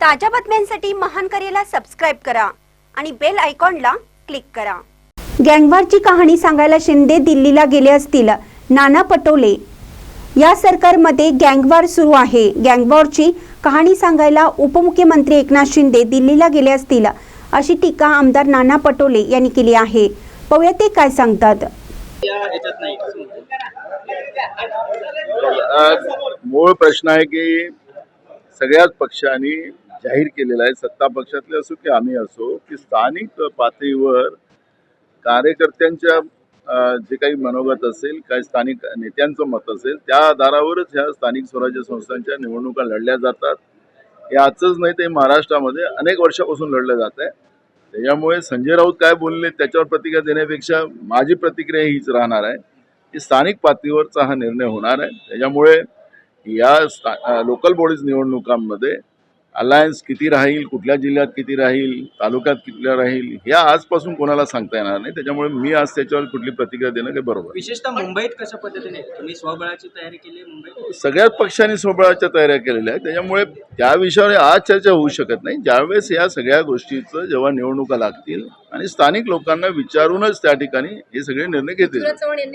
ताज्या बातम्यांसाठी महान करेला सबस्क्राईब करा आणि बेल आयकॉनला क्लिक करा. गँगवारची कहाणी सांगायला शिंदे दिल्लीला गेले असतील नाना पटोले. या सरकारमध्ये गँगवार सुरू आहे. गँगवॉरची कहाणी सांगायला उपमुख्यमंत्री एकनाथ शिंदे दिल्लीला गेले असतील अशी टीका आमदार नाना पटोले यांनी केली आहे. पाहूया ते काय सांगतात. मूळ प्रश्न आहे की सगळ्याच पक्षांनी जाहीर केलेला आहे. सत्ता पक्षातले असो की आम्ही असो की स्थानिक पातळीवर कार्यकर्त्यांच्या जे काही मनोगत असेल काही स्थानिक नेत्यांचं मत असेल त्या आधारावरच ह्या स्थानिक स्वराज्य संस्थांच्या निवडणुका लढल्या जातात. याचंच नाही ते महाराष्ट्रामध्ये अनेक वर्षापासून लढलं जात आहे. त्याच्यामुळे संजय राऊत काय बोलले त्याच्यावर प्रतिक्रिया देण्यापेक्षा माझी प्रतिक्रिया हीच राहणार आहे की स्थानिक पातळीवरचा हा निर्णय होणार आहे. त्याच्यामुळे या स्था लोकल बॉडीज निवडणुकांमध्ये अलायन्स किती राहील कुठल्या जिल्ह्यात किती राहील तालुक्यात किती राहील हे आजपासून कोणाला सांगता येणार नाही. त्याच्यामुळे मी आज त्याच्यावर कुठली प्रतिक्रिया देणं काही बरोबर. विशेषतः मुंबईत कशा पद्धतीने? तुम्ही स्वबळाची तयारी केली आहे मुंबईत? सगळ्याच पक्षांनी सोबळाच्या तयाऱ्या केलेल्या आहेत. त्याच्यामुळे त्या विषयावर आज चर्चा होऊ शकत नाही. ज्यावेळेस या सगळ्या गोष्टीचं जेव्हा निवडणुका लागतील आणि स्थानिक लोकांना विचारूनच त्या ठिकाणी हे सगळे निर्णय घेतील.